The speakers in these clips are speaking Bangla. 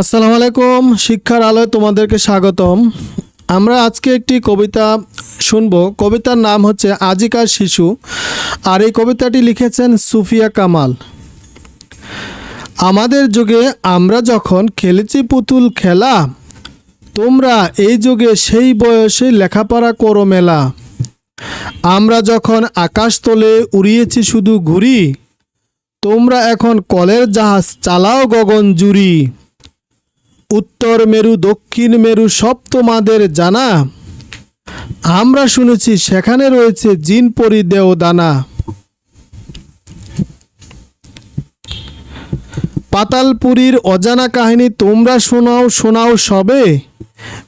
আসসালামু আলাইকুম, শিক্ষার আলোয় তোমাদেরকে স্বাগতম। আমরা আজকে একটি কবিতা শুনব। কবিতার নাম হচ্ছে আজিকার শিশু, আর এই কবিতাটি লিখেছেন সুফিয়া কামাল। আমাদের যুগে আমরা যখন খেলেছি পুতুল খেলা, তোমরা এই যুগে সেই বয়সে লেখাপড়া করো মেলা। আমরা যখন আকাশ তলে উড়িয়েছি শুধু ঘুরি তোমরা এখন কলের জাহাজ চালাও গগন জুড়ি উত্তর মেরু, দক্ষিণ মেরু সব তোমাদের জানা। আমরা শুনেছি সেখানে রয়েছে জিন, পরি দেও দানা। পাতালপুরীর অজানা কাহিনী তোমরা শোনাও শোনাও সবে।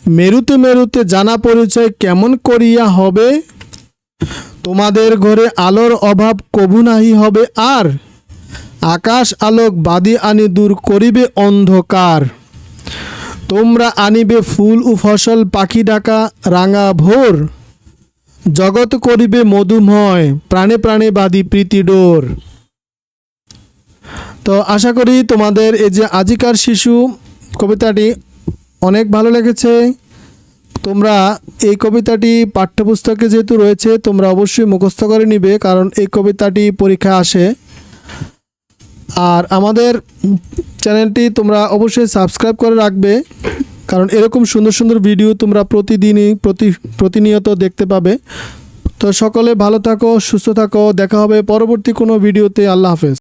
মেরুতে মেরুতে জানা পরিচয় কেমন করিয়া হবে? তোমাদের ঘরে আলোর অভাব কবু নাহি হবে আর। আকাশ আলোক বাদি আনি দূর করিবে অন্ধকার। তোমরা আনিবে ফুল ও ফসল পাখি ডাকা রাঙা ভোর। জগৎ করিবে মধুময়, প্রাণে প্রাণে বাদি প্রীতি ডোর। তো আশা করি তোমাদের এই যে আজিকার শিশু কবিতাটি অনেক ভালো লেগেছে। তোমরা এই কবিতাটি পাঠ্যপুস্তকে যেহেতু রয়েছে, তোমরা অবশ্যই মুখস্থ করে নিবে, কারণ এই কবিতাটি পরীক্ষা আসে। আর আমাদের চ্যানেলটি তোমরা অবশ্যই সাবস্ক্রাইব করে রাখবে, কারণ এরকম সুন্দর সুন্দর ভিডিও তোমরা প্রতিদিনই প্রতি, প্রতিনিয়ত দেখতে পাবে। তো সকলে ভালো থাকো, সুস্থ থাকো, দেখা হবে পরবর্তী কোনো ভিডিওতে। আল্লাহ হাফেজ।